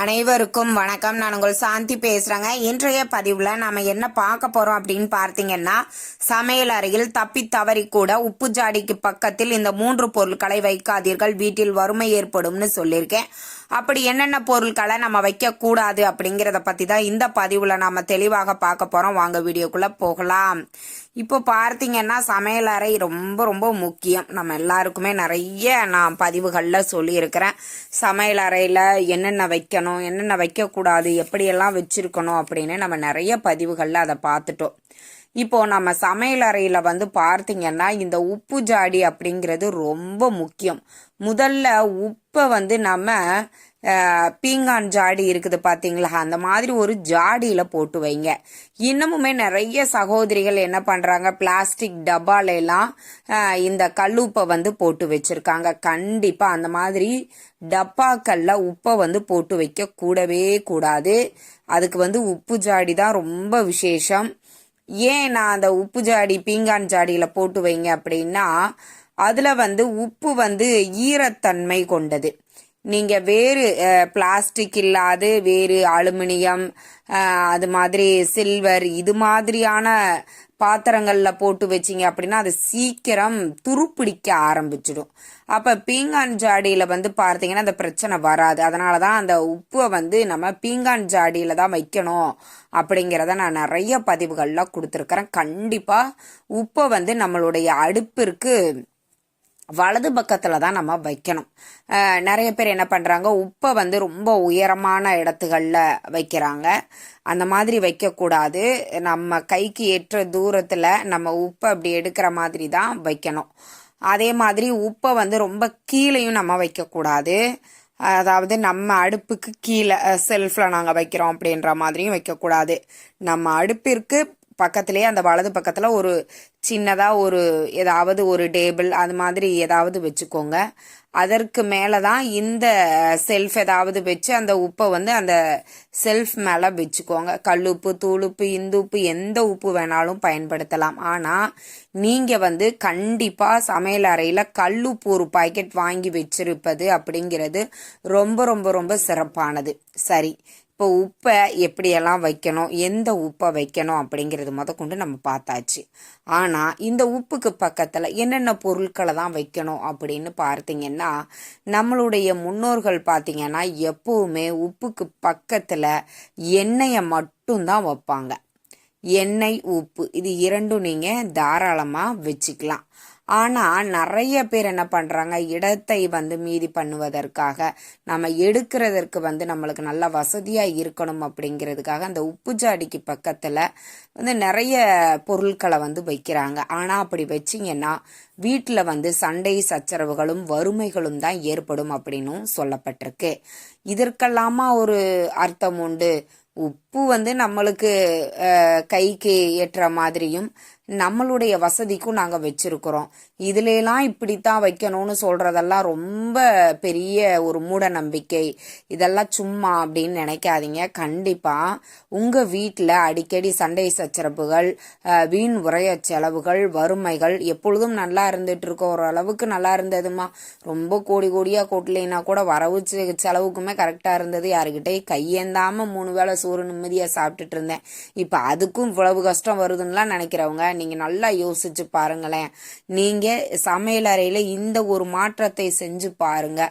அனைவருக்கும் வணக்கம். நான் உங்கள் சாந்தி பேசுறேங்க. இன்றைய பதிவுல நாம என்ன பார்க்க போறோம் அப்படின்னு பார்த்தீங்கன்னா சமையல் அறையில் தப்பி தவறி கூட உப்பு ஜாடிக்கு பக்கத்தில் இந்த மூன்று பொருட்களை வைக்காதீர்கள். வீட்டில் வறுமை ஏற்படும்னு சொல்லியிருக்கேன். அப்படி என்னென்ன பொருட்களை நம்ம வைக்கக்கூடாது அப்படிங்கிறத பற்றி தான் இந்த பதிவில் நாம் தெளிவாக பார்க்க போகிறோம் வாங்க வீடியோக்குள்ளே போகலாம். இப்போ பார்த்தீங்கன்னா சமையலறை ரொம்ப ரொம்ப முக்கியம். நம்ம எல்லாருக்குமே நிறைய நான் பதிவுகளில் சொல்லியிருக்கிறேன். சமையலறையில் என்னென்ன வைக்கணும் என்னென்ன வைக்கக்கூடாது எப்படியெல்லாம் வச்சுருக்கணும் அப்படின்னு நம்ம நிறைய பதிவுகளில் அதை பார்த்துட்டோம். இப்போ நம்ம சமையல் வந்து பார்த்தீங்கன்னா இந்த உப்பு ஜாடி அப்படிங்கிறது ரொம்ப முக்கியம். முதல்ல உப்பை வந்து நம்ம பீங்கான் ஜாடி இருக்குது பார்த்தீங்களா? அந்த மாதிரி ஒரு ஜாடியில் போட்டு வைங்க. இன்னமுமே நிறைய சகோதரிகள் என்ன பண்ணுறாங்க பிளாஸ்டிக் டப்பாலெல்லாம் இந்த கல்லுப்பை வந்து போட்டு வச்சுருக்காங்க. கண்டிப்பாக அந்த மாதிரி டப்பாக்களில் உப்பை வந்து போட்டு வைக்க கூடவே கூடாது. அதுக்கு வந்து உப்பு ஜாடி தான் ரொம்ப விசேஷம். ஏன் நான் அந்த உப்பு ஜாடி பீங்கான் ஜாடியில் போட்டு வைங்க அப்படின்னா அதில் வந்து உப்பு வந்து ஈரத்தன்மை கொண்டது. நீங்க வேறு பிளாஸ்டிக் இல்லாது வேறு அலுமினியம் அது மாதிரி சில்வர் இது மாதிரியான பாத்திரங்களில் போட்டு வச்சீங்க அப்படின்னா அது சீக்கிரம் துருப்பிடிக்க ஆரம்பிச்சிடும். அப்போ பீங்கான் ஜாடியில் வந்து பார்த்தீங்கன்னா அந்த பிரச்சனை வராது. அதனாலதான் அந்த உப்பை வந்து நம்ம பீங்கான் ஜாடியில் தான் வைக்கணும் அப்படிங்கிறத நான் நிறைய பதிவுகளில் கொடுத்துருக்குறேன். கண்டிப்பாக உப்பை வந்து நம்மளுடைய அடுப்பிற்கு வலது பக்கத்தில் தான் நம்ம வைக்கணும். நிறைய பேர் என்ன பண்ணுறாங்க உப்பை வந்து ரொம்ப உயரமான இடத்துகளில் வைக்கிறாங்க. அந்த மாதிரி வைக்கக்கூடாது. நம்ம கைக்கு ஏற்ற தூரத்தில் நம்ம உப்பை அப்படி எடுக்கிற மாதிரி தான் வைக்கணும். அதே மாதிரி உப்பை வந்து ரொம்ப கீழேயும் நம்ம வைக்கக்கூடாது. அதாவது நம்ம அடுப்புக்கு கீழே செல்ஃபில் நாங்கள் வைக்கிறோம் அப்படின்ற மாதிரியும் வைக்கக்கூடாது. நம்ம அடுப்பிற்கு பக்கத்துலேயே அந்த வலது பக்கத்தில் ஒரு சின்னதாக ஒரு ஏதாவது ஒரு டேபிள் அது மாதிரி ஏதாவது வச்சுக்கோங்க. அதற்கு மேலே தான் இந்த செல்ஃப் ஏதாவது வச்சு அந்த உப்பை வந்து அந்த செல்ஃப் மேலே வச்சுக்கோங்க. கல்லுப்பு தூளுப்பு இந்துப்பு எந்த உப்பு வேணாலும் பயன்படுத்தலாம். ஆனால் நீங்கள் வந்து கண்டிப்பாக சமையல் அறையில் கல்லுப்பு ஒரு பாக்கெட் வாங்கி வச்சிருப்பது அப்படிங்கிறது ரொம்ப ரொம்ப ரொம்ப சிறப்பானது. சரி. இப்போ உப்பை எப்படியெல்லாம் வைக்கணும் எந்த உப்பை வைக்கணும் அப்படிங்கிறது முதற்கொண்டு நம்ம பார்த்தாச்சு. ஆனால் இந்த உப்புக்கு பக்கத்தில் என்னென்ன பொருட்களை தான் வைக்கணும் அப்படின்னு பார்த்தீங்கன்னா நம்மளுடைய முன்னோர்கள் பார்த்தீங்கன்னா எப்போவுமே உப்புக்கு பக்கத்தில் எண்ணெயை மட்டும்தான் வைப்பாங்க. எண்ணெய் உப்பு இது இரண்டும் நீங்கள் தாராளமாக வச்சுக்கலாம். ஆனால் நிறைய பேர் என்ன பண்ணுறாங்க இடத்தை வந்து மீதி பண்ணுவதற்காக நம்ம எடுக்கிறதற்கு வந்து நம்மளுக்கு நல்ல வசதியாக இருக்கணும் அப்படிங்கிறதுக்காக அந்த உப்பு ஜாடிக்கு பக்கத்தில் வந்து நிறைய பொருட்களை வந்து வைக்கிறாங்க. ஆனால் அப்படி வச்சிங்கன்னா வீட்டில் வந்து சண்டை சச்சரவுகளும் வறுமைகளும் தான் ஏற்படும் அப்படின்னும் சொல்லப்பட்டிருக்கு. இதற்கெல்லாமா ஒரு அர்த்தம் உண்டு? உப்பு வந்து நம்மளுக்கு கைக்கு ஏற்ற மாதிரியும் நம்மளுடைய வசதிக்கும் நாங்கள் வச்சிருக்கிறோம். இதுலலாம் இப்படித்தான் வைக்கணும்னு சொல்கிறதெல்லாம் ரொம்ப பெரிய ஒரு மூட நம்பிக்கை இதெல்லாம் சும்மா அப்படின்னு நினைக்காதீங்க. கண்டிப்பாக உங்கள் வீட்டில் அடிக்கடி சண்டை சச்சரவுகள் வீண் உரைய செலவுகள் வறுமைகள் எப்பொழுதும் நல்லா இருந்துட்டு இருக்கோம் ஓரளவுக்கு நல்லா இருந்ததுமா? ரொம்ப கோடி கோடியாக கொட்டலைன்னா கூட வரவு செ- செலவுக்குமே கரெக்டாக இருந்தது. யாருக்கிட்டையும் கையேந்தாமல் மூணு வேளை சோறு நிம்மதியாக சாப்பிட்டுட்டு இருந்தேன். இப்போ அதுக்கும் இவ்வளவு கஷ்டம் வருதுன்னுலாம் நினைக்கிறவங்க நீங்கள் நல்லா யோசிச்சு பாருங்களேன். நீங்கள் சமையலறையில் இந்த ஒரு மாற்றத்தை செஞ்சு பாருங்க.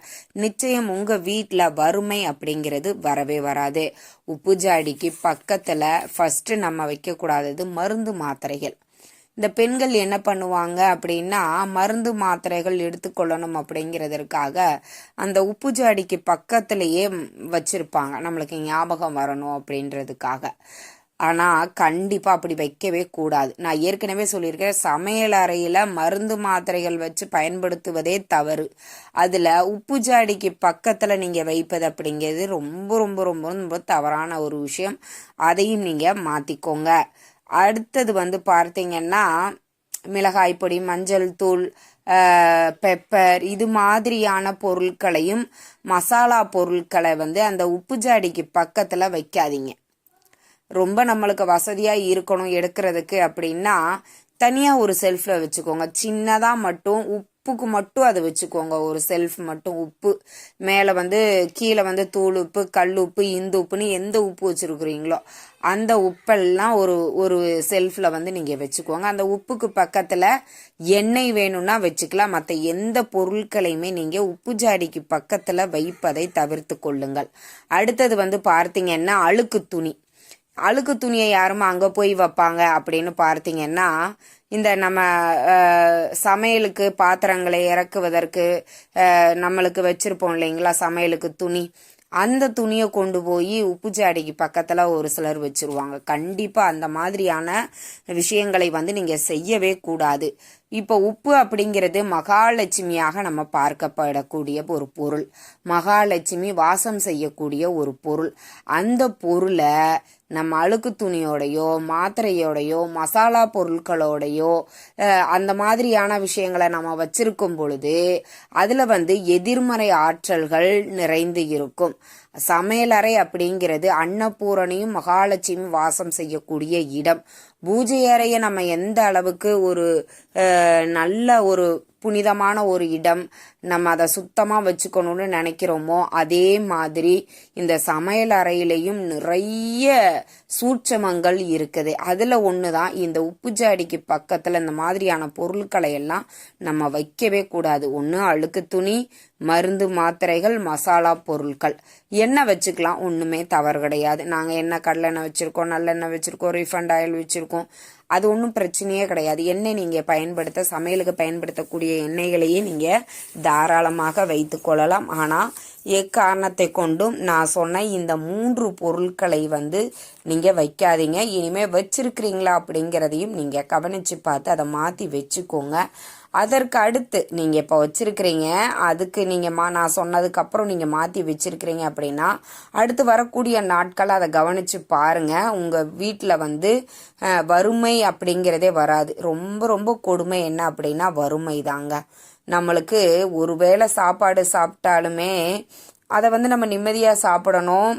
நிச்சயம் உங்கள் வீட்டில் வறுமை அப்படிங்கிறது வரவே வராது. உப்பு ஜாடிக்கு பக்கத்தில் ஃபஸ்ட்டு நம்ம வைக்கக்கூடாதது மருந்து மாத்திரைகள். இந்த பெண்கள் என்ன பண்ணுவாங்க அப்படின்னா மருந்து மாத்திரைகள் எடுத்துக்கொள்ளணும் அப்படிங்கிறதற்காக அந்த உப்பு ஜாடிக்கு பக்கத்திலேயே வச்சிருப்பாங்க. நம்மளுக்கு ஞாபகம் வரணும் அப்படின்றதுக்காக. ஆனால் கண்டிப்பாக அப்படி வைக்கவே கூடாது. நான் ஏற்கனவே சொல்லியிருக்கேன் சமையல் அறையில் மருந்து மாத்திரைகள் வச்சு பயன்படுத்துவதே தவறு. அதில் உப்பு ஜாடிக்கு பக்கத்தில் நீங்கள் வைப்பது அப்படிங்கிறது ரொம்ப ரொம்ப ரொம்ப ரொம்ப தவறான ஒரு விஷயம். அதையும் நீங்கள் மாற்றிக்கோங்க அடுத்தது வந்து பார்த்தீங்கன்னா மிளகாய் பொடி மஞ்சள் தூள் பெப்பர் இது மாதிரியான பொருட்களையும் மசாலா பொருட்களை வந்து அந்த உப்பு ஜாடிக்கு பக்கத்தில் வைக்காதீங்க. ரொம்ப நம்மளுக்கு வசதியாக இருக்கணும் எடுக்கிறதுக்கு அப்படின்னா தனியாக ஒரு செல்ஃபில் வச்சுக்கோங்க. சின்னதாக மட்டும் உப்புக்கு மட்டும் அதை வச்சுக்கோங்க. ஒரு செல்ஃப் மட்டும் உப்பு. மேலே வந்து கீழே வந்து தூள் உப்பு கல் உப்பு இந்து உப்புன்னு எந்த உப்பு வச்சுருக்குறீங்களோ அந்த உப்பெல்லாம் ஒரு ஒரு செல்ஃபில் வந்து நீங்கள் வச்சுக்கோங்க. அந்த உப்புக்கு பக்கத்தில் எண்ணெய் வேணும்னா வச்சுக்கலாம். மற்ற எந்த பொருட்களையுமே நீங்கள் உப்பு ஜாடிக்கு பக்கத்தில் வைப்பதை தவிர்த்து கொள்ளுங்கள். அடுத்தது வந்து பார்த்தீங்கன்னா அழுக்கு துணி. அழுக்கு துணியை யாரும் அங்கே போய் வைப்பாங்க அப்படின்னு பார்த்தீங்கன்னா இந்த நம்ம சமையலுக்கு பாத்திரங்களை இறக்குவதற்கு நம்மளுக்கு வச்சிருப்போம் இல்லைங்களா சமையலுக்கு துணி. அந்த துணியை கொண்டு போய் உப்பு ஜாடிக்கு பக்கத்தில் ஒரு சிலர் வச்சிருவாங்க. கண்டிப்பாக அந்த மாதிரியான விஷயங்களை வந்து நீங்கள் செய்யவே கூடாது. இப்போ உப்பு அப்படிங்கிறது மகாலட்சுமியாக நம்ம பார்க்கப்படக்கூடிய ஒரு பொருள். மகாலட்சுமி வாசம் செய்யக்கூடிய ஒரு பொருள். அந்த பொருளை நம்ம அழுக்கு துணியோடையோ மாத்திரையோடையோ மசாலா பொருட்களோடையோ அந்த மாதிரியான விஷயங்களை நம்ம வச்சிருக்கும் பொழுது அதில் வந்து எதிர்மறை ஆற்றல்கள் நிறைந்து இருக்கும். சமையலறை அப்படிங்கிறது அன்னபூரணியும் மகாலட்சுமி வாசம் செய்யக்கூடிய இடம். பூஜை அறையை நம்ம எந்த அளவுக்கு ஒரு நல்ல ஒரு புனிதமான ஒரு இடம். நம்ம அதை சுத்தமாக வச்சுக்கணும்னு நினைக்கிறோமோ அதே மாதிரி இந்த சமையல் அறையிலையும் நிறைய சூட்சமங்கள் இருக்குது. அதில் ஒன்று தான் இந்த உப்பு ஜாடிக்கு பக்கத்தில் இந்த மாதிரியான பொருட்களை எல்லாம் நம்ம வைக்கவே கூடாது. ஒன்று அழுக்கு துணி மருந்து மாத்திரைகள் மசாலா பொருட்கள். எண்ணெய் வச்சுக்கலாம்? ஒன்றுமே தவறு கிடையாது. நாங்கள் எண்ணெய் கடலெண்ணெய் வச்சுருக்கோம் நல்லெண்ணெய் வச்சுருக்கோம் ரீஃபண்ட் ஆயில் வச்சுருக்கோம். அது ஒன்றும் பிரச்சனையே கிடையாது. எண்ணெய் நீங்கள் பயன்படுத்த சமையலுக்கு பயன்படுத்தக்கூடிய எண்ணெய்களையே நீங்கள் தாராளமாக வைத்து கொள்ளலாம். ஆனால் எக்காரணத்தை கொண்டும் நான் சொன்ன இந்த மூன்று பொருட்களை வந்து நீங்கள் வைக்காதீங்க. இனிமேல் வச்சிருக்கிறீங்களா அப்படிங்கிறதையும் நீங்கள் கவனித்து பார்த்து அதை மாற்றி வச்சுக்கோங்க. அதற்கு அடுத்து நீங்கள் இப்போ வச்சுருக்கிறீங்க. அதுக்கு நீங்கள் மா நான் சொன்னதுக்கப்புறம் நீங்கள் மாற்றி வச்சுருக்கிறீங்க அப்படின்னா அடுத்து வரக்கூடிய நாட்கள் அதை கவனித்து பாருங்கள் உங்கள் வீட்டில் வந்து வறுமை அப்படிங்கிறதே வராது. ரொம்ப ரொம்ப கொடுமை என்ன அப்படின்னா வறுமை தாங்க. நம்மளுக்கு ஒருவேளை சாப்பாடு சாப்பிட்டாலுமே அதை வந்து நம்ம நிம்மதியாக சாப்பிடணும்.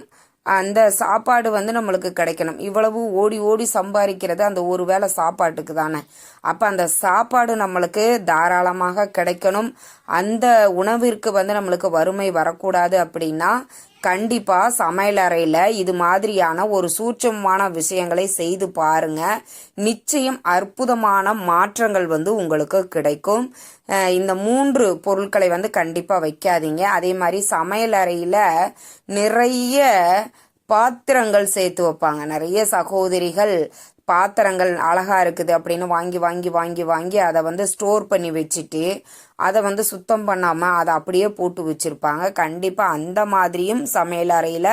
அந்த சாப்பாடு வந்து நம்மளுக்கு கிடைக்கணும். இவ்வளவு ஓடி ஓடி சம்பாதிக்கிறது அந்த ஒரு வேளை சாப்பாட்டுக்கு தானே. அப்போ அந்த சாப்பாடு நம்மளுக்கு தாராளமாக கிடைக்கணும். அந்த உணவிற்கு வந்து நம்மளுக்கு வறுமை வரக்கூடாது அப்படின்னா கண்டிப்பாக சமையலறையில் இது மாதிரியான ஒரு சூட்சமான விஷயங்களை செய்து பாருங்க. நிச்சயம் அற்புதமான மாற்றங்கள் வந்து உங்களுக்கு கிடைக்கும். இந்த மூன்று பொருட்களை வந்து கண்டிப்பாக வைக்காதீங்க. அதே மாதிரி சமையலறையில் நிறைய பாத்திரங்கள் சேர்த்து வைப்பாங்க. நிறைய சகோதரிகள் பாத்திரங்கள் அழகா இருக்குது அப்படின்னு வாங்கி வாங்கி வாங்கி வாங்கி அதை வந்து ஸ்டோர் பண்ணி வச்சுட்டு அதை வந்து சுத்தம் பண்ணாமல் அதை அப்படியே போட்டு வச்சுருப்பாங்க. கண்டிப்பாக அந்த மாதிரியும் சமையல் அறையில்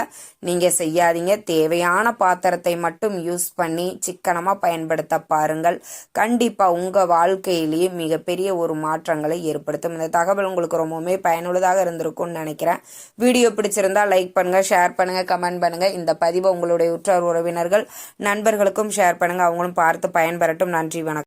நீங்கள் செய்யாதீங்க. தேவையான பாத்திரத்தை மட்டும் யூஸ் பண்ணி சிக்கனமாக பயன்படுத்த பாருங்கள். கண்டிப்பாக உங்கள் வாழ்க்கையிலேயே மிகப்பெரிய ஒரு மாற்றங்களை ஏற்படுத்தும். இந்த தகவல் உங்களுக்கு ரொம்பவுமே பயனுள்ளதாக இருந்திருக்கும்னு நினைக்கிறேன். வீடியோ பிடிச்சிருந்தா லைக் பண்ணுங்கள் ஷேர் பண்ணுங்கள் கமெண்ட் பண்ணுங்கள் இந்த பதிவை உங்களுடைய உற்றார் உறவினர்கள் நண்பர்களுக்கும் ஷேர் பண்ணுங்கள் அவங்களும் பார்த்து பயன்பெறட்டும். நன்றி வணக்கம்.